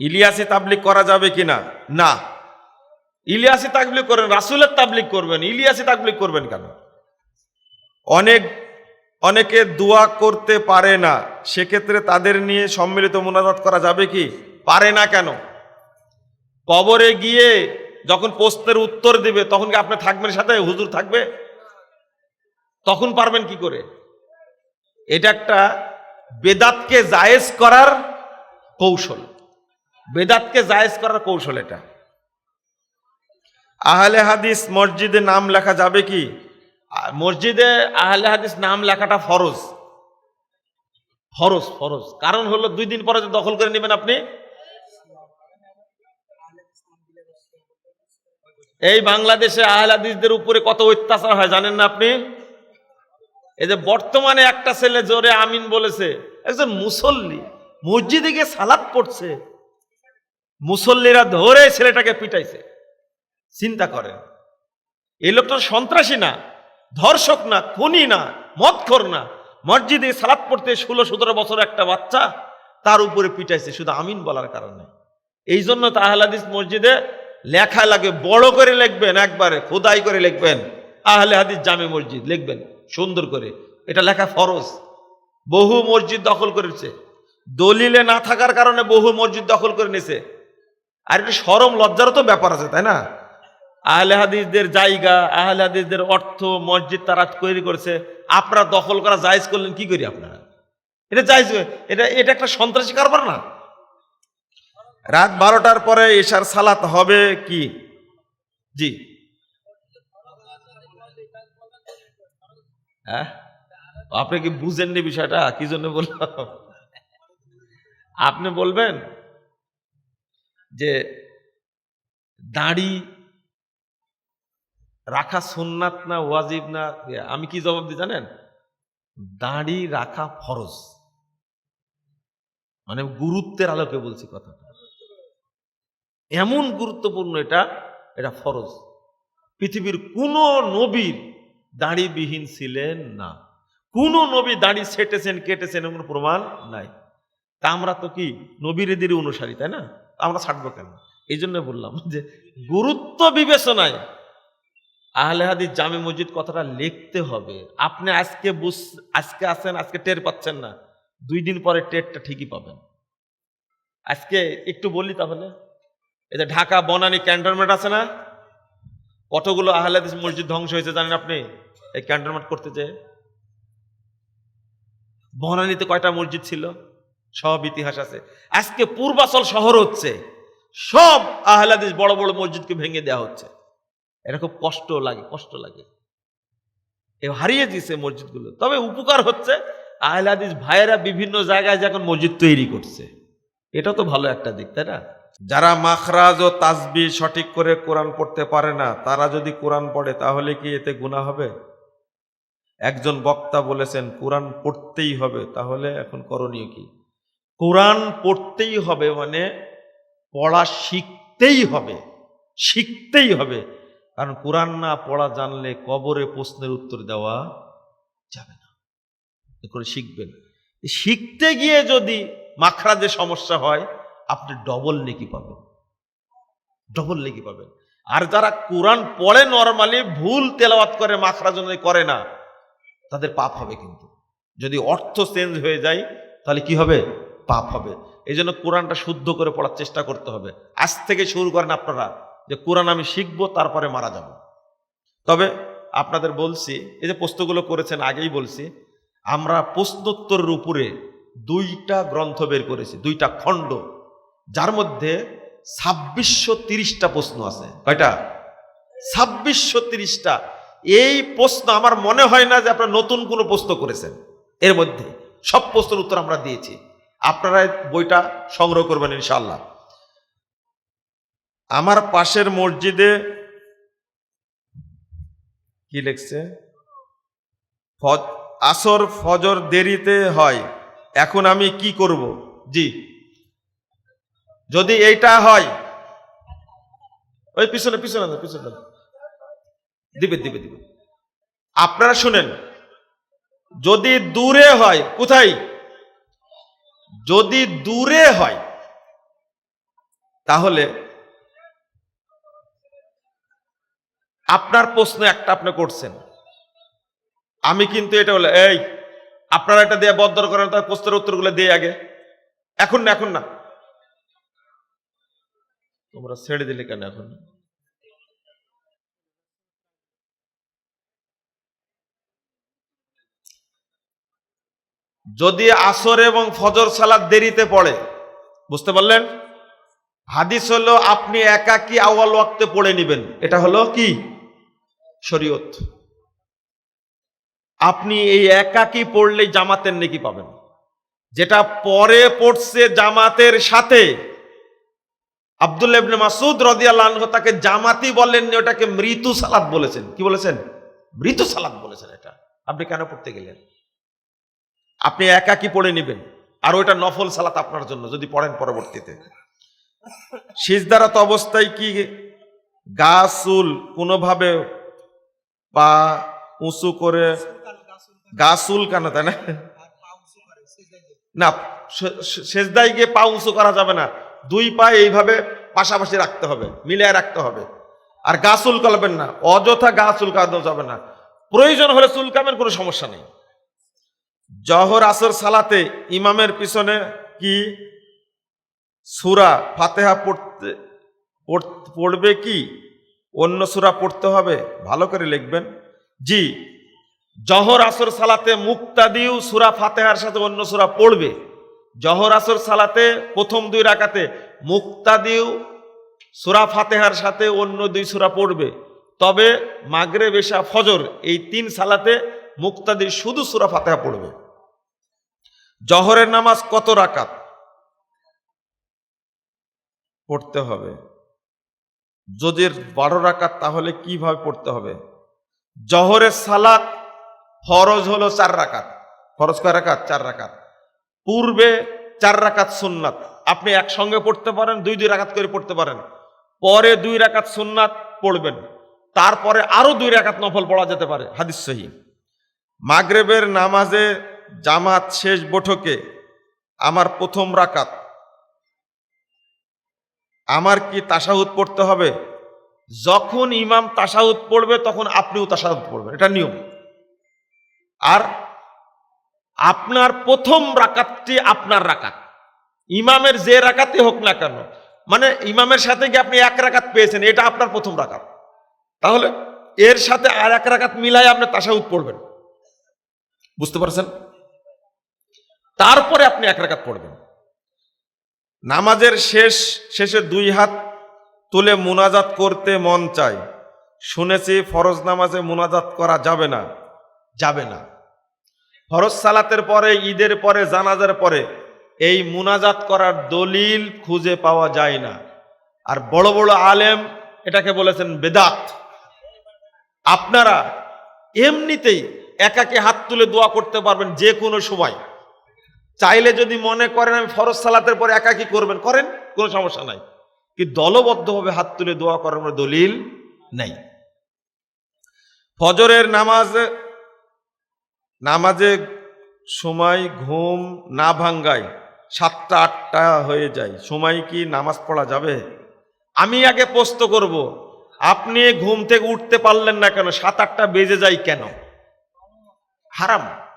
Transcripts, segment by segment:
ইলিয়াসি তাবলিক করা যাবে কিনা? না। ইলিয়াসে তাবলিক করেন, রাসুলের তাবলিক করবেন, ইলিয়াসে তাবলিক করবেন কেন? অনেক, অনেকে দোয়া করতে পারে না, সেক্ষেত্রে তাদের নিয়ে সম্মিলিত মোনাজাত করা যাবে কি? পারে না কেন? কবরে গিয়ে যখন প্রশ্নের উত্তর দিবে, তখন কি আপনি থাকবেন সাথে? হুজুর থাকবে? তখন পারবেন কি করে? এটা একটা বেদাতকে জায়েজ করার কৌশল। বেদাতকে জায়েজ করার কৌশল এটা। আহলে হাদিস মসজিদে নাম লেখা যাবে কি? মসজিদে আহলে হাদিস নাম লেখাটা ফরজ। ফরজ ফরজ। কারণ হলো দুই দিন পরে দখল করে নেবেন আপনি। এই বাংলাদেশে আহলে হাদিসদের উপরে কত অত্যাচার হয় জানেন না আপনি? এই যে বর্তমানে একটা ছেলে জোরে আমিন বলেছে একজন মুসল্লি মসজিদে গিয়ে সালাদ পড়ছে। মুসল্লিরা ধরে ছেলেটাকে পিটাইছে। চিন্তা করেন। এই লোক তো সন্ত্রাসী না, ধর্ষক না, খুনি না, মদখর না। মসজিদে সালাদ পড়তে ষোলো সতেরো বছর একটা বাচ্চা তার উপরে পিটাইছে, শুধু আমিন বলার কারণে। এই জন্য তো আহলাদিস মসজিদে লেখা লাগে, বড় করে লিখবেন একবারে, খোদাই করে লিখবেন। আহলে হাদিস জামে মসজিদ লিখবেন, সুন্দর করে। এটা লেখা ফরজ। বহু মসজিদ দখল করেছে। দলিলে না থাকার কারণে বহু মসজিদ দখল করে নিছে। আর এটা সরম লজ্জারও তো ব্যাপার আছে তাই না? আহলে হাদিসদের জায়গা আহলে হাদিসদের অর্থ মসজিদ তারা তৈরি করেছে। আপনারা দখল করা জায়েজ করলেন কি করি আপনারা? এটা জায়েজ এটা এটা একটা সন্ত্রাসী কারবার না? রাত বারোটার পরে এশার সালাত হবে কি? জি। হ্যাঁ? আপনি কি বুঝেননি বিষয়টা? কি জন্য বললাম? আপনি বলবেন? যে দাড়ি রাখা সুন্নাত না ওয়াজিব না, আমি কি জবাব দিই জানেন? দাড়ি রাখা ফরজ। মানে গুরুত্বের আলোকে বলছি কথাটা। এমন গুরুত্বপূর্ণ এটা এটা ফরজ। পৃথিবীর কোন নবীর দাড়িবিহীন ছিলেন না। কোন নবী দাড়ি ছেটেছেন, কেটেছেন এমন প্রমাণ নাই। তা আমরা তো কি নবীর এদের অনুসারী, তাই না? আমরা ছাড়বো কেন? এই জন্য বললাম যে গুরুত্ব বিবেচনায় আহলে হাদিস জামে মসজিদ কথাটা লিখতে হবে। আপনি আজকে বুঝ, আজকে আছেন, আজকে টের পাচ্ছেন না। দুই দিন পরে টেরটা ঠিকই পাবেন। আজকে একটু বলি তাহলে। এই যে ঢাকা বনানী ক্যান্টনমেন্ট আছে না? কতগুলো আহলে হাদিস মসজিদ ধ্বংস হয়েছে জানেন আপনি? এই ক্যান্টনমেন্ট করতে যে বনানীতে কয়টা মসজিদ ছিল? সব ইতিহাস আছে। আজকে পূর্বাচল শহর হচ্ছে, সব আহলাদিস বড় বড় মসজিদকে ভেঙে দেওয়া হচ্ছে। এটা খুব কষ্ট লাগে কষ্ট লাগে। এ হারিয়ে দিয়েছে মসজিদগুলো। তবে উপকার হচ্ছে আহলাদিস ভাইয়েরা বিভিন্ন জায়গায় যখন মসজিদ তৈরি করছে। এটা তো ভালো একটা দিক, তাই না? যারা মাখরাজ ও তাসবি সঠিক করে কোরআন পড়তে পারে না, তারা যদি কোরআন পড়ে, তাহলে কি এতে গুণা হবে? একজন বক্তা বলেছেন, কোরআন পড়তেই হবে, তাহলে এখন করণীয় কি? কোরআন পড়তেই হবে মানে পড়া শিখতেই হবে শিখতেই হবে। কারণ কোরআন না পড়া জানলে কবরে প্রশ্নের উত্তর দেওয়া যাবে না। করে শিখবেন। শিখতে গিয়ে যদি মাখরাজে সমস্যা হয়, আপনি ডবল নেকি পাবেন। ডবল নেকি পাবেন। আর যারা কোরআন পড়ে নর্মালি, ভুল তেলাওয়াত করে, মাখরাজ অনুযায়ী করে না, তাদের পাপ হবে কিন্তু। যদি অর্থ চেঞ্জ হয়ে যায়, তাহলে কি হবে? পাপ হবে। এই জন্য কোরআনটা শুদ্ধ করে পড়ার চেষ্টা করতে হবে। আজ থেকে শুরু করেন আপনারা যে কোরআন আমি শিখব, তারপরে মারা যাব। তবে আপনাদের বলছি, এই যে প্রশ্নগুলো করেছেন, আগেই বলছি, আমরা প্রশ্নোত্তরের উপরে দুইটা গ্রন্থ বের করেছি, দুইটা খণ্ড, যার মধ্যে ছাব্বিশশো তিরিশটা প্রশ্ন আছে। কয়টা? ছাব্বিশশো তিরিশটা। এই প্রশ্ন আমার মনে হয় না যে আপনারা নতুন কোনো প্রশ্ন করেছেন। এর মধ্যে সব প্রশ্নের উত্তর আমরা দিয়েছি। আপনারা বইটা সংগ্রহ করবেন ইনশাল্লাহ আমার পাশের মসজিদে কি লিখছে? আসর, ফজর দেরিতে হয়, এখন আমি কি করব? জি। যদি এইটা হয়, ওই পিছনে পিছনে পিছনে। দিবে দিবে দিবে। আপনারা শুনেন, যদি দূরে হয়, কোথায়? যদি দূরে হয়, তাহলে আপনার প্রশ্ন একটা আপনি করছেন। আমি কিন্তু এটা বলে, এই, আপনারা এটা দিয়ে বদর করেন, তার প্রশ্নের উত্তরগুলো দিয়ে আগে। এখন না এখন না। তোমরা ছেড়ে দিলে কেন এখন? যদি আসর এবং ফজর সালাদ দেরিতে পড়ে, বুঝতে পারলেন? হাদিস হলো আপনি একাকি আওয়াল ওয়াক্তে পড়ে নেবেন। এটা হলো কি? শরীয়ত। আপনি এই একাকি পড়লেই জামাতের নেকি পাবেন। যেটা পরে পড়ছে জামাতের সাথে, আব্দুল ইবনে মাসুদ রাদিয়াল্লাহু তাকে জামাতি বলেননি, ওটাকে মৃত্যু সালাত বলেছেন। কি বলেছেন? মৃত্যু সালাত বলেছেন এটা। আপনি কেন পড়তে গেলেন? আপনি একাকি পড়ে নেবেন? আর ওইটা নফল সালাত আপনার জন্য, যদি পড়েন পরবর্তীতে। সিজদারাত অবস্থায় কি? গা চুল কোনোভাবে পা উঁচু করে গা চুল কেন, তাই না? না সেজদায় গিয়ে পা উঁচু করা যাবে না। দুই পা এইভাবে পাশাপাশি রাখতে হবে, মিলিয়ে রাখতে হবে। আর গা চুল কালবেন না, অযথা গা চুল কাঁদানো যাবে না। প্রয়োজন হলে চুল কামের কোনো সমস্যা নেই। জহর আসর সালাতে ইমামের পিছনে কি সুরা ফাতেহা পড়তে পড়বে কি? অন্য সুরা পড়তে হবে? ভালো করে লিখবেন। জি, জহর আসর সালাতে মুক্তাদিও সুরা ফাতেহার সাথে অন্য সুরা পড়বে। জহর আসর সালাতে প্রথম দুই রাকাতে মুক্তাদিও সুরা ফাতেহার সাথে অন্য দুই সুরা পড়বে। তবে মাগরে বেশা ফজর এই তিন সালাতে মুক্তাদি শুধু সুরা ফাতেহা পড়বে। জহরের নামাজ কত রাকাত? পড়তে হবে। যদি বারো রাকাত, তাহলে কীভাবে পড়তে হবে? জহরের সালাত ফরজ হলো চার রাকাত। ফরজ কয় রাকাত? চার রাকাত। পূর্বে চার রাকাত সুন্নাত। আপনি একসঙ্গে পড়তে পারেন, দুই দুই রাকাত করে পড়তে পারেন। পরে দুই রাকাত সুন্নাত পড়বেন। তারপরে আরও দুই রাকাত নফল পড়া যেতে পারে। হাদিস সহি। মাগরেবের নামাজে জামাত শেষ বৈঠকে আমার প্রথম রাকাত। আমার কি তাসাহুদ পড়তে হবে? যখন ইমাম তাসাহুদ পড়বে, তখন আপনিও তাসাহুদ পড়বেন। এটা নিয়ম। আর আপনার প্রথম রাকাতটি আপনার রাকাত। ইমামের যে রাকাতে হোক না কেন মানে ইমামের সাথে গিয়ে আপনি এক রাকাত পেয়েছেন? এটা আপনার প্রথম রাকাত। তাহলে এর সাথে আর এক রাকাত মিলাই আপনি তাসাহুদ পড়বেন। বুঝতে পারছেন? তারপরে আপনি এক রাকাত পড়বেন। নামাজের শেষ, শেষে দুই হাত তুলে মোনাজাত করতে মন চায়। শুনেছি ফরজ নামাজে মোনাজাত করা যাবে না। যাবে না। ফরজ সালাতের পরে, ঈদের পরে, জানাজার পরে এই মুনাজাত করার দলিল খুঁজে পাওয়া যায় না। আর বড় বড় আলেম এটাকে বলেছেন বেদাত। আপনারা এমনিতেই একাকে হাত তুলে দোয়া করতে পারবেন যে কোনো সময়। চাইলে যদি মনে করেন আমি ফরজ সালাতের পরে একাকি করবেন, করেন, কোনো সমস্যা নাই। কি দলবদ্ধভাবে হাত তুলে দোয়া করার কোনো দলিল নেই। ফজরের নামাজ, নামাজে সময় ঘুম না ভাঙ্গায় সাতটা, আটটা হয়ে যায়। সময় কি নামাজ পড়া যাবে? আমি আগে প্রশ্ন করব, আপনি ঘুম থেকে উঠতে পারলেন না কেন? সাত, আটটা বেজে যায় কেন? হারাম।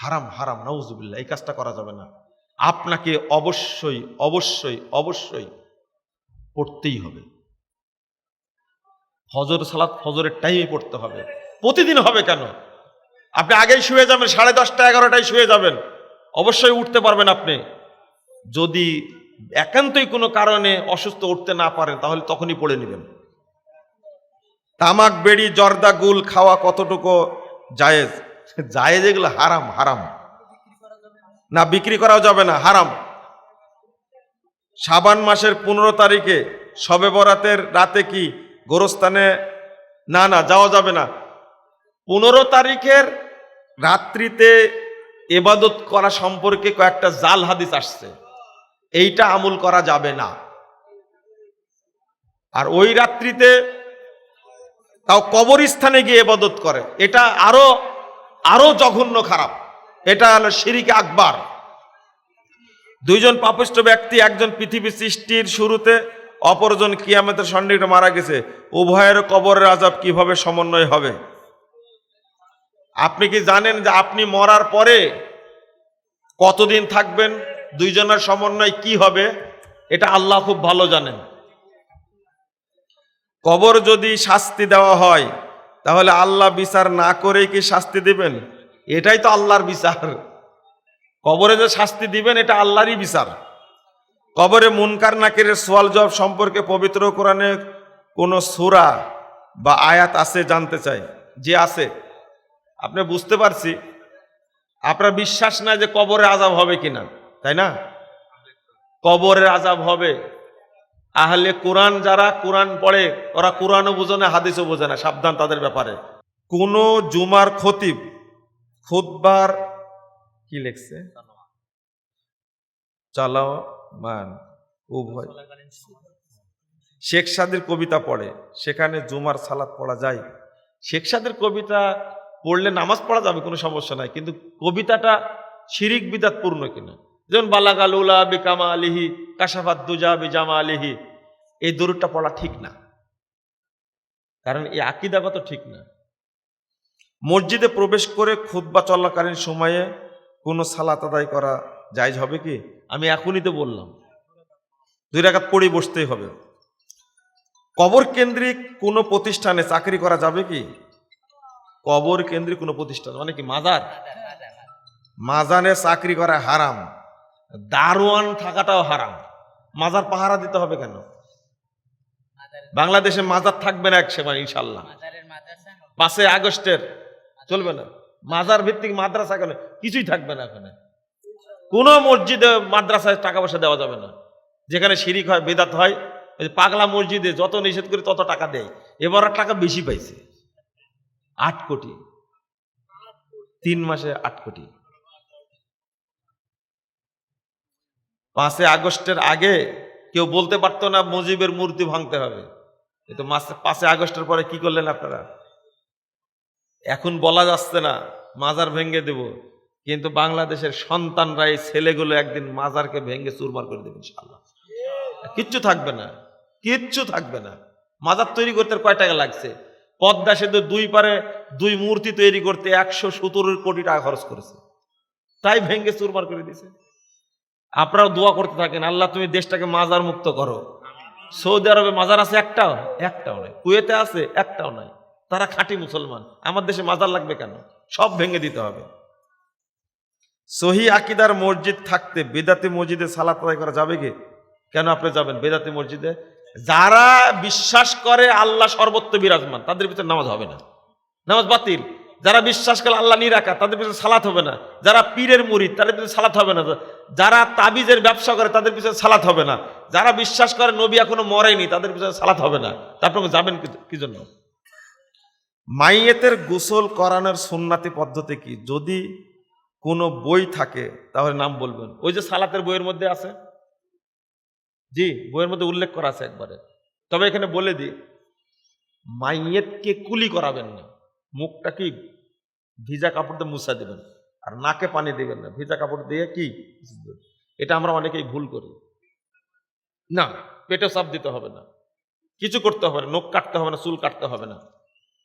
হারাম হারাম, নাউজুবিল্লাহ, এই কাজটা করা যাবে না। আপনাকে অবশ্যই অবশ্যই অবশ্যই পড়তেই হবে। ফজর, সালাত ফজরের টাইমে পড়তে হবে। প্রতিদিন হবে কেন? আপনি আগেই শুয়ে যাবেন, সাড়ে দশটা, এগারোটায় শুয়ে যাবেন। অবশ্যই উঠতে পারবেন আপনি। যদি একান্তই কোনো কারণে অসুস্থ উঠতে না পারেন, তাহলে তখনই পড়ে নেবেন। তামাক, বেড়ি, জর্দা, গুল খাওয়া কতটুকু জায়েজ? জায়েজ যেগুলো হারাম হারাম। না, বিক্রি করাও যাবে না, হারাম। সাবান মাসের পনেরো তারিখে সবে বরাতের রাতে কি গোরস্থানে? না না, যাওয়া যাবে না। পনেরো তারিখের রাত্রিতে এবাদত করা সম্পর্কে কয়েকটা জাল হাদিস আসছে। এইটা আমল করা যাবে না। আর ওই রাত্রিতে তাও কবরস্থানে গিয়ে এবাদত করে। এটা আরও আরও জঘন্য খারাপ। এটা হলো শিরিকে আকবার। দুইজন পাপিষ্ট ব্যক্তি, একজন পৃথিবী সৃষ্টির শুরুতে, অপরজন কিয়ামতের সন্নিকটে মারা গেছে। উভয়ের কবরের আজাব কীভাবে সমন্বয় হবে? আপনি কি জানেন যে আপনি মরার পরে কতদিন থাকবেন? দুইজনের সমন্বয় কি হবে? এটা আল্লাহ খুব ভালো জানেন। কবর যদি শাস্তি দেওয়া হয় তাহলে আল্লাহ বিচার না করেই কি শাস্তি দিবেন? এটাই তো আল্লাহর বিচার। কবরে যে শাস্তি দিবেন, এটা আল্লাহরই বিচার। কবরে মুনকার নাকিরের সোয়াল জব সম্পর্কে পবিত্র কোরআনে কোনো সুরা বা আয়াত আছে জানতে চাই? যে আছে? আপনি বুঝতে পারছি। আপনার বিশ্বাস না যে কবরে আজাব হবে কিনা, তাই না? কবরের আজাব হবে। আহলে কোরআন যারা কোরআন পড়ে, ওরা কোরআনও বোঝে না, হাদিসও বোঝে না, সাবধান তাদের ব্যাপারে। কোন জুমার খতিব খুতবার, কি লেখছে? চালাও মান উভয়। শেখ সাদির কবিতা পড়ে, সেখানে জুমার সালাত পড়া যায়। শেখ সাদির কবিতা পড়লে নামাজ পড়া যাবে, কোনো সমস্যা নাই, কিন্তু কবিতাটা শিরিক বিদাত পূর্ণ কিনা। যেমন বালাগাল উলা বিকামা আলিহি কাশাফাত দুজা বিজামা আলিহি এই দরুদটা পড়া ঠিক না। কারণ এই আকিদাগত ঠিক না। মসজিদে প্রবেশ করে খুতবা চলাকালীন সময়ে কোনো সালাত আদায় করা জায়জ হবে কি? আমি এখনই তো বললাম। দুই রাকাত পড়ে বসতেই হবে। কবর কেন্দ্রিক কোনো প্রতিষ্ঠানে চাকরি করা যাবে কি? কবর কেন্দ্রিক কোনো প্রতিষ্ঠান মানে কি মাজার? মাজানে চাকরি করা হারাম। দারোয়ান থাকাটাও হারাম। মাজার পাহারা দিতে হবে কেন? বাংলাদেশে মাজার থাকবে না এক সময় ইনশাল্লাহ পাঁচে আগস্টের চলবে না। মাজার ভিত্তিক মাদ্রাসা কেন কিছুই থাকবে না এখানে। কোনো মসজিদে মাদ্রাসায় টাকা পয়সা দেওয়া যাবে না। যেখানে শিরিক হয় বেদাত হয় ওই পাগলা মসজিদে যত নিষেধ করি তত টাকা দেয়। এবার আর টাকা বেশি পাইছে। আট কোটি। তিন মাসে আট কোটি। পাঁচে আগস্টের আগে কেউ বলতে পারতো না মুজিবের মূর্তি ভাঙতে হবে। কিন্তু পাঁচে আগস্টের পরে কি করলেন আপনারা? এখন বলা যাচ্ছে না, মাজার ভেঙে দেব, কিন্তু বাংলাদেশের সন্তানরা এই ছেলেগুলো একদিন মাজারকে ভেঙে চুরমার করে দেবেন ইনশাল্লাহ কিচ্ছু থাকবে না, কিচ্ছু থাকবে না। মাজার তৈরি করতে কয় টাকা লাগছে? পদ্মা সেতু দুই পারে দুই মূর্তি তৈরি করতে একশো সতেরো কোটি টাকা খরচ করেছে। তাই ভেঙে চুরমার করে দিছে আপনারাও দোয়া করতে থাকেন, আল্লাহ তুমি দেশটাকে মাজার মুক্ত করো। সৌদি আরবে মাজার আছে একটাও একটাও নাই। কুয়েতে আছে, একটাও নাই। তারা খাঁটি মুসলমান। আমার দেশে মাজার লাগবে কেন? সব ভেঙে দিতে হবে। সহি আকিদার মসজিদ থাকতে বেদাতি মসজিদে সালাত আদায় করা যাবে কি? কেন আপনি যাবেন বেদাতি মসজিদে? যারা বিশ্বাস করে আল্লাহ সর্বত্র বিরাজমান, তাদের ভিতরে নামাজ হবে না। নামাজ বাতিল। যারা বিশ্বাস করে আল্লাহ নিরাকা তাদের পিছনে সালাত হবে না। যারা পীরের মুরিদ তাদের পিছনে সালাত হবে না। যারা তাবিজের ব্যবসা করে তাদের পিছনে সালাত হবে না। যারা বিশ্বাস করে নবী এখনও মরেনি তাদের পিছনে সালাত হবে না। তারপরে যাবেন কি- কি জন্য? মাইয়েতের গোসল করানোর সুন্নাতি পদ্ধতি কি? যদি কোনো বই থাকে তাহলে নাম বলবেন। ওই যে সালাতের বইয়ের মধ্যে আছে? জি বইয়ের মধ্যে উল্লেখ করা আছে একবারে। তবে এখানে বলে দিই মাইয়েতকে কুলি করাবেন না। মুখটা কি ভিজা কাপড় দিয়ে মুছা দেবেন? আর নাকে পানি দেবেন না। ভিজা কাপড় দিয়ে কি এটা আমরা অনেকেই ভুল করি। না পেটে চাপ দিতে হবে না। কিছু করতে হবে না। নখ কাটতে হবে না, চুল কাটতে হবে না।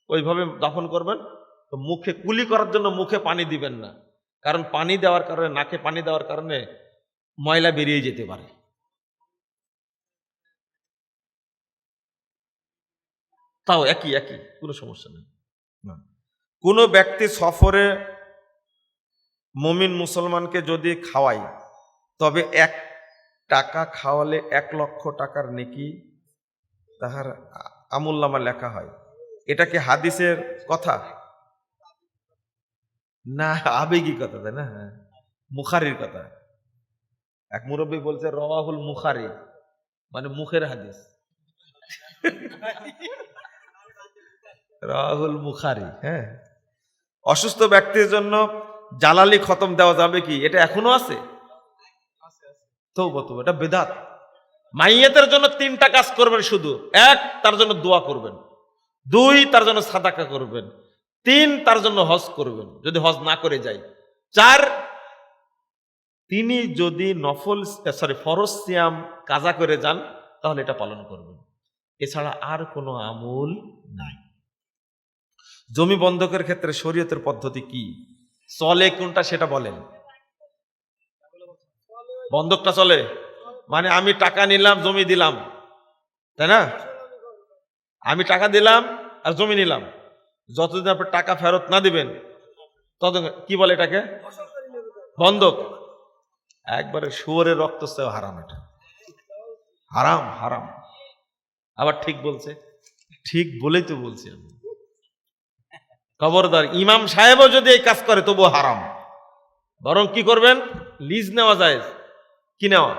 ওইভাবে দাফন করবেন। তো মুখে কুলি করার জন্য মুখে পানি দিবেন না। কারণ পানি দেওয়ার কারণে, নাকে পানি দেওয়ার কারণে ময়লা বেরিয়ে যেতে পারে। তাও একই একই। কোনো সমস্যা নেই। কোনো ব্যক্তি সফরে মমিন মুসলমানকে যদি খাওয়ায়, তবে এক টাকা খাওয়ালে এক লক্ষ টাকার নেকি তাহার আমুল্লামা লেখা হয়। এটা কি হাদিসের কথা? না আবেগী কথা, তাই না? হ্যাঁ মুখারির কথা। এক মুরব্বী বলছে, রওয়াহুল মুখারি মানে মুখের হাদিস। রাহুল মুখারি হ্যাঁ। অসুস্থ ব্যক্তির জন্য জালালি খতম দেওয়া যাবে কি? এটা এখনও আছে? তো এটা বেদাত। মাইয়াতের জন্য তিনটা কাজ করবেন শুধু। এক, তার জন্য দোয়া করবেন। দুই, তার জন্য সাদাকা করবেন। তিন, তার জন্য হজ করবেন, যদি হজ না করে যাই চার, তিনি যদি নফল, সরি, ফরজ সিয়াম কাজা করে যান, তাহলে এটা পালন করবেন। এছাড়া আর কোনো আমল নাই। জমি বন্ধকের ক্ষেত্রে শরীয়তের পদ্ধতি কি? চলে কোনটা সেটা বলেন। বন্ধকটা চলে? মানে আমি টাকা নিলাম, জমি দিলাম। তাই না? আমি টাকা দিলাম আর জমি নিলাম। যতদিন আপনি টাকা ফেরত না দিবেন তত কি বলে এটাকে? বন্ধক। একবারে শুয়োরের রক্ত হারাম এটা। হারাম হারাম। আবার ঠিক বলছে? ঠিক বলেই তো বলছি আমি। খবরদার, ইমাম সাহেবও যদি এই কাজ করে তবু হারাম। বরং কি করবেন? লিজ নেওয়া যায় কি নেওয়া?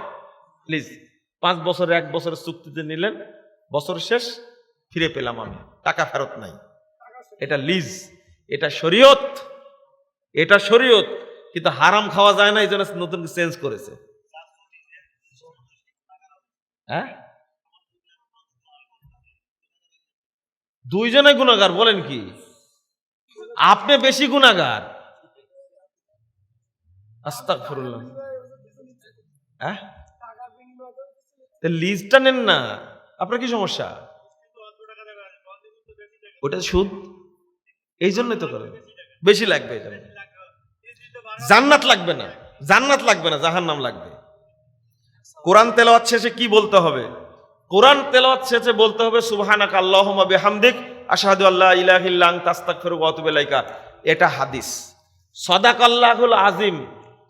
লিজ। পাঁচ বছর, এক বছরের চুক্তিতে নিলেন, বছর শেষ, ফিরে পেলাম আমি। টাকা ফেরত নাই। এটা লিজ। এটা শরীয়ত। এটা শরীয়ত। কিন্তু হারাম খাওয়া যায় না, এই জন্য নতুন চেঞ্জ করেছে। হ্যাঁ? দুইজনে গুণাগার, বলেন কি? আপনি বেশি গুণাগার হ্যাঁ? লিজটা নেন না। আপনার কি সমস্যা? ওটা সুদ? এই জন্যই তো করেন বেশি লাগবে জান্নাত লাগবে না। জান্নাত লাগবে না, জাহান্নাম লাগবে। কোরআন তেলাওয়াত শেষে কি বলতে হবে? কোরআন তেলাওয়াত শেষে বলতে হবে, সুবহানাকা আল্লাহুম্মা বিহামদিক। আশহাদু আল্লা ইলাহা ইল্লা আনতা আস্তাগফিরুকা ওয়া আতুবু ইলাইকা। এটা হাদিস। সদাকাল্লাহুল আজিম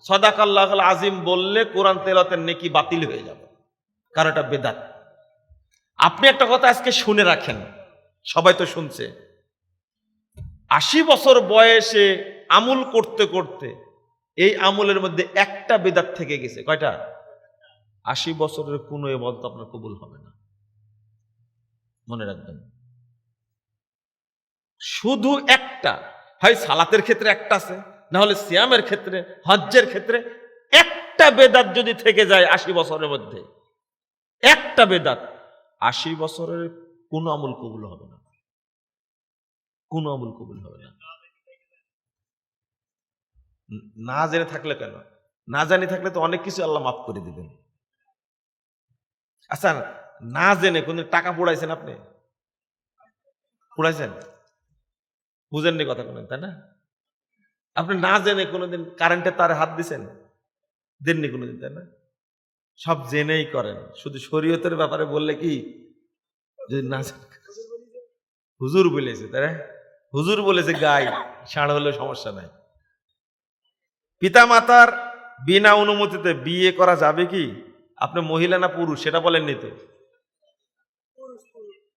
সদাকাল্লাহুল আজিম বললে কোরআন তেলাওয়াতের নেকি বাতিল হয়ে যাবে। কারণ এটা বেদাত। আপনি একটা কথা আজকে শুনে রাখেন। সবাই তো শুনছে। আশি বছর বয়সে আমুল করতে করতে এই আমলের মধ্যে একটা বেদাত থেকে গেছে। কয়টা? আশি বছরের কোনো এবাদত আপনার কবুল হবে না। মনে রাখবেন। শুধু একটা। হয় সালাতের ক্ষেত্রে একটা আছে না হলে সিয়ামের ক্ষেত্রে, হজ্জের ক্ষেত্রে একটা বেদাত যদি থেকে যায় আশি বছরের মধ্যে, একটা বেদাত, আশি বছরের কোনো আমল কবুল হবে না। কোনো আমল কবুল হবে না। না জেনে থাকলে কেন? না জানি থাকলে তো অনেক কিছু আল্লাহ মাফ করে দিবেন। আচ্ছা না জেনে কোনদিন টাকা পড়াইছেন আপনি? পড়াইছেন? বুঝেননি কথা কোনো তাই না? আপনি না জেনে কোনোদিন কারেন্টের তারে হাত দিছেন? দেননি কোনোদিন, তাই না? সব জেনেই করেন। শুধু শরীয়তের ব্যাপারে বললে কি? যদি না হুজুর বলেছে, তাই না? হুজুর বলেছে, গাই, ষাঁড় হলে সমস্যা নাই। পিতা মাতার বিনা অনুমতিতে বিয়ে করা যাবে কি? আপনি মহিলা না পুরুষ? সেটা বলেননি তো।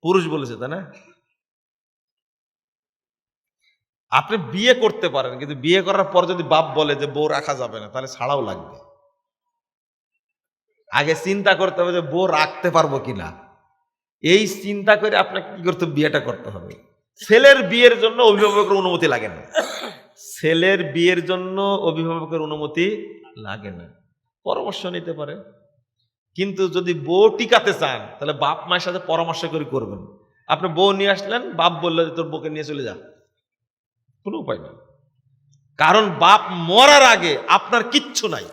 পুরুষ বলেছে, তাই না? আপনি বিয়ে করতে পারেন, কিন্তু বিয়ে করার পর যদি বাপ বলে যে বউ রাখা যাবে না, তাহলে ছাড়াও লাগবে। আগে চিন্তা করতে হবে যে বউ রাখতে পারব কিনা। এই চিন্তা করে আপনাকে কি করতে? বিয়েটা করতে হবে। ছেলের বিয়ের জন্য অভিভাবকের অনুমতি লাগে না। ছেলের বিয়ের জন্য অভিভাবকের অনুমতি লাগে না। পরামর্শ নিতে পারে। কিন্তু যদি বউ টিকাতে চান, তাহলে বাপ মায়ের সাথে পরামর্শ করে করবেন। আপনি বউ নিয়ে আসলেন, বাপ বলল যে তোর বউকে নিয়ে চলে যা। কোনো উপায় নেই। কারণ বাপ মরার আগে আপনার কিচ্ছু নাই।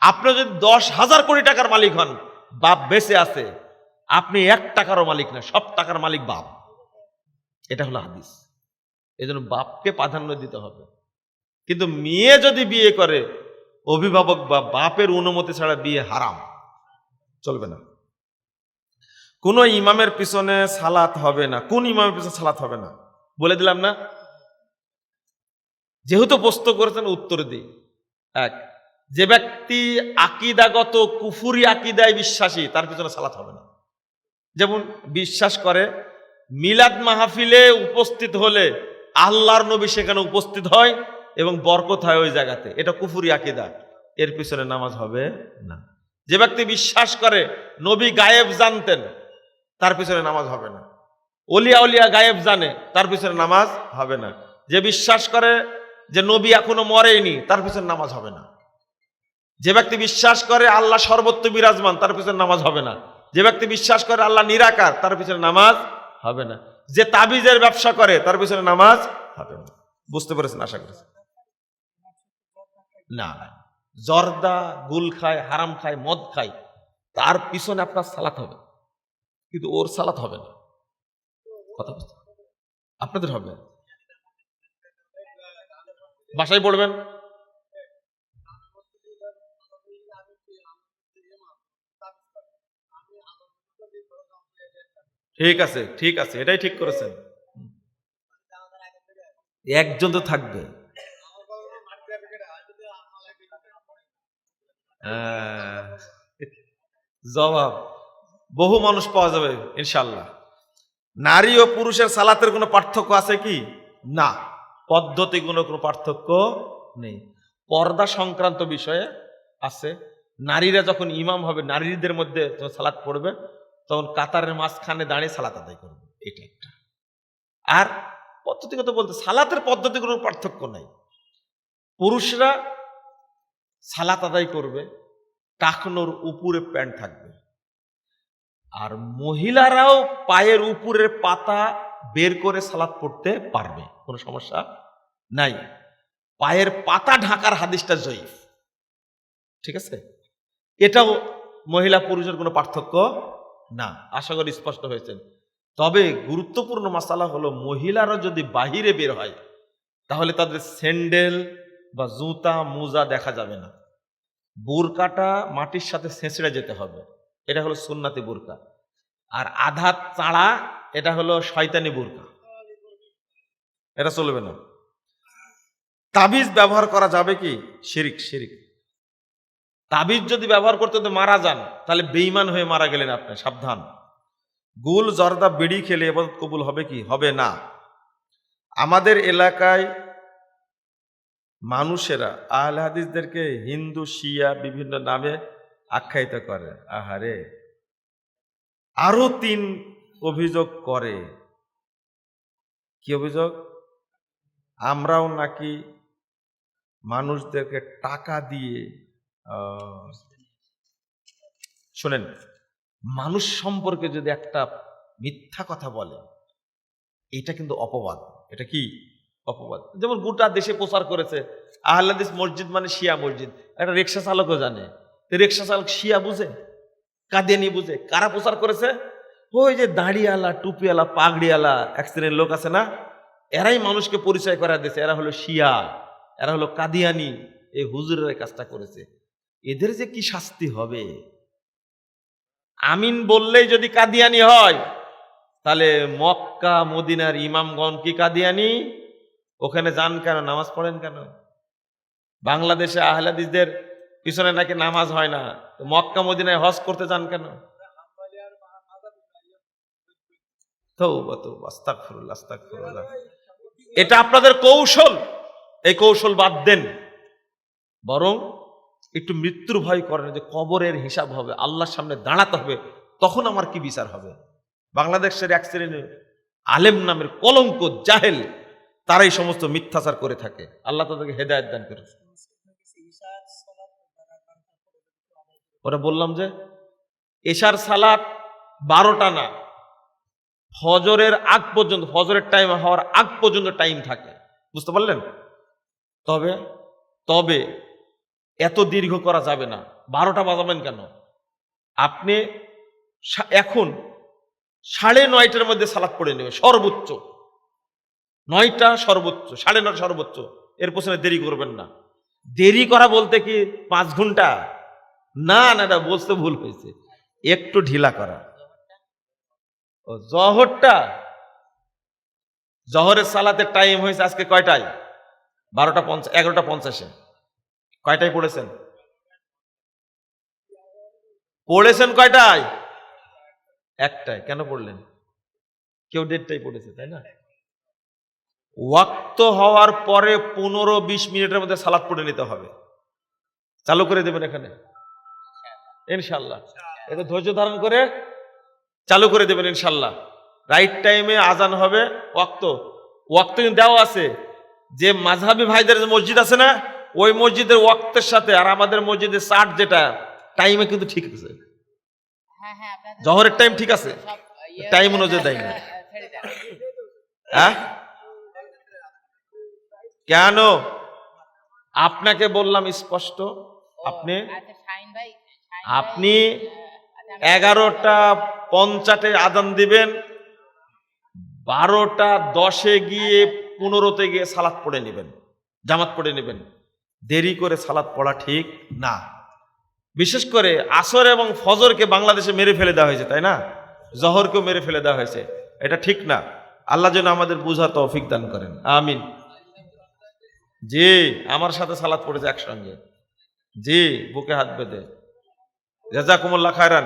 আপনি যদি দশ হাজার কোটি টাকার মালিক হন, বাপ বেঁচে আছে, আপনি এক টাকারও মালিক না, সব টাকার মালিক বাপ। এটা হলো হাদিস। এই জন্য বাপকে প্রাধান্য দিতে হবে। কিন্তু মেয়ে যদি বিয়ে করে, অভিভাবক বা বাপের অনুমতি ছাড়া বিয়ে হারাম। চলবে না। কোন ইমামের পিছনে সালাত হবে না। কোন ইমামের পিছনে সালাত হবে না। বলে দিলাম না যেহেতু প্রশ্ন করেছেন, উত্তর দিই। এক, যে ব্যক্তি আকিদাগত কুফুরি আকিদায় বিশ্বাসী, তার পিছনে সালাত হবে না। যেমন বিশ্বাস করে, মিলাদ মাহফিলে উপস্থিত হলে আল্লাহর নবী সেখানে উপস্থিত হয় এবং বরকত হয় ওই জায়গাতে। এটা কুফুরি আকিদা। এর পিছনে নামাজ হবে না। যে ব্যক্তি বিশ্বাস করে, নবী গায়েব জানতেন, তার পিছনে নামাজ হবে না। অলিয়া অলিয়া গায়েব জানে, তার পিছনে নামাজ হবে না। যে বিশ্বাস করে যে নবী এখনও মরেনি, তার পিছনে নামাজ হবে না। যে ব্যক্তি বিশ্বাস করে আল্লাহ সর্বত্র বিরাজমান, তার পিছনে নামাজ হবে না। যে ব্যক্তি বিশ্বাস করে আল্লাহ নিরাকার, তার পিছনে নামাজ হবে না। যে তাবিজের ব্যবসা করে, তার পিছনে নামাজ হবে না। বুঝতে পেরেছেন? আশা করেছেন না জর্দা, গুল খায়, হারাম খায়, মদ খায়, তার পিছনে আপনার সালাত হবে। কিন্তু ওর সালাত হবে না। কথা আপনাদের হবে? বাসায় পড়বেন? ঠিক আছে ঠিক আছে এটাই ঠিক করেছেন। একজন তো থাকবে। আহ, জবাব। বহু মানুষ পাওয়া যাবে ইনশাল্লাহ। নারী ও পুরুষের সালাতের কোনো পার্থক্য আছে কি? না। পদ্ধতি কোনো কোনো পার্থক্য নেই। পর্দা সংক্রান্ত বিষয়ে আছে, নারীরা যখন ইমাম হবে, নারীদের মধ্যে যখন সালাত পড়বে, তখন কাতারের মাঝখানে দাঁড়িয়ে সালাত আদায় করবে। এটা একটা। আর পদ্ধতিগত বলতে, সালাতের পদ্ধতি কোনো পার্থক্য নাই। পুরুষরা সালাত আদায় করবে, টাকনোর উপরে প্যান্ট থাকবে। আর মহিলারাও পায়ের উপরের পাতা বের করে সালাত পড়তে পারবে, কোনো সমস্যা নাই। পায়ের পাতা ঢাকার হাদিসটা জয়ীফ, ঠিক আছে? এটাও মহিলা পুরুষের কোনো পার্থক্য না, আশা করি স্পষ্ট হয়েছেন তবে গুরুত্বপূর্ণ মশালা হলো, মহিলারা যদি বাহিরে বের হয়, তাহলে তাদের স্যান্ডেল বা জুতা, মোজা দেখা যাবে না। বোরকাটা মাটির সাথে সেঁচড়ে যেতে হবে। এটা হলো সুন্নাতি বোরকা। আর আধা চাড়া, এটা হলো শয়তানি বোরকা। এটা চলবে না। তাবিজ ব্যবহার করা যাবে কি? শিরিক শিরিক। তাবিজ যদি ব্যবহার করতে তো মারা যান, তাহলে বেইমান হয়ে মারা গেলেন আপনি, সাবধান। গুল, জর্দা, বিড়ি খেলে এবাদত কবুল হবে কি? হবে না। আমাদের এলাকায় মানুষেরা, আহল হাদিসদেরকে হিন্দু, শিয়া বিভিন্ন নামে আখ্যায়িত করে। আহারে। আরও তিন অভিযোগ করে। কি অভিযোগ? আমরাও নাকি মানুষদেরকে টাকা দিয়ে শোনেন, মানুষ সম্পর্কে যদি একটা মিথ্যা কথা বলে, এটা কিন্তু অপবাদ। এটা কি অপবাদ? যেমন গোটা দেশে প্রচার করেছে আহ্লাদিস মসজিদ মানে শিয়া মসজিদ। একটা রিক্সা চালকও জানে। রিক্সা চালক শিয়া বুঝে? কাদিয়ানি বুঝে। কারা প্রচার করেছে? ওই যে দাড়িওয়ালা, টুপিওয়ালা, পাগড়িওয়ালা এক শ্রেণির লোক আছে না? এরাই মানুষকে পরিচয় করা দিয়েছে। এরা হলো শিয়া, এরা হলো কাদিয়ানি। এই হুজুরের কাজটা করেছে। এদের যে কি শাস্তি হবে? আমিন বললেই যদি কাদিয়ানি হয়, তাহলে মক্কা, মদিনার ইমামগণ কি কাদিয়ানি? ওখানে যান কেন? নামাজ পড়েন কেন? বাংলাদেশে আহলাদিসদের পিছনে নাকি নামাজ হয় না? মক্কা, মদিনায় হজ করতে যান কেন। এটা আপনাদের কৌশল। এই কৌশল বাদ দেন। বরং একটু মৃত্যুর ভয় করেন যে কবরের হিসাব হবে, আল্লাহর সামনে দাঁড়াতে হবে, তখন আমার কি বিচার হবে? বাংলাদেশের এক শ্রেণির আলেম নামের কলঙ্ক জাহেল, তারাই সমস্ত মিথ্যাচার করে থাকে। আল্লাহ তাদেরকে হেদায়ত দান করেছে। ওরা বললাম যে, এশার সালাত বারোটা না, ফজরের আগ পর্যন্ত, ফজরের টাইম হওয়ার আগ পর্যন্ত টাইম থাকে। বুঝতে পারলেন? তবে তবে এত দীর্ঘ করা যাবে না। বারোটা বাজাবেন কেন? আপনি এখন সাড়ে নয়টার মধ্যে সালাদ পড়ে নেবে সর্বোচ্চ। নয়টা সর্বোচ্চ, সাড়ে নয়টা সর্বোচ্চ। এর পেছনে দেরি করবেন না। দেরি করা বলতে কি পাঁচ ঘণ্টা? না না না, বলতে ভুল হয়েছে। একটু ঢিলা করা। ও, জহরটা? জহরের সালাতের টাইম হয়েছে আজকে কয়টায়? বারোটা পঞ্চাশ এগারোটা পঞ্চাশে। কয়টায় পড়েছেন? পড়েছেন কয়টায়? একটায়। কেন পড়লেন? কেউ দেড়টাই পড়েছে, তাই না? ওয়াক্ত হওয়ার পরে পনেরো বিশ মিনিটের মধ্যে সালাদ পড়ে নিতে হবে। চালু করে দেবেন এখানে। ইনশাল্লাহ এটা ধৈর্য ধারণ করে চালু করে দেবেন ইনশাল্লাহ রাইট টাইমে আজান হবে ওয়াক্ত। ওয়াক্ত কিন্তু দেওয়া আছে। যে মাঝহাবি ভাইদের মসজিদ আছে না ওই মসজিদের ওয়াক্তের সাথে আর আমাদের মসজিদের চার্ট যেটা টাইমে কিন্তু ঠিক আছে। হ্যাঁ হ্যাঁ জহরের টাইম ঠিক আছে। ইয়ে টাইম অনুযায়ী দেয় না। হ্যাঁ কেন? আপনাকে বললাম স্পষ্ট। আপনি আপনি এগারোটা পঞ্চাশে আদান দিবেন, বারোটা দশে গিয়ে পনেরোতে গিয়ে সালাদ পড়ে নেবেন, জামাত পড়ে নেবেন। দেরি করে সালাদ পড়া ঠিক না। বিশেষ করে আসর এবং ফজরকে বাংলাদেশে মেরে ফেলে দেওয়া হয়েছে, তাই না? জহরকেও মেরে ফেলে দেওয়া হয়েছে, এটা ঠিক না। আল্লাহ যেন আমাদের বুঝা তৌফিক দান করেন, আমিন। জি, আমার সাথে সালাদ পড়েছে একসঙ্গে। জি, বুকে হাত বেঁধে। জাজাকুমুল্লাহ খায়রান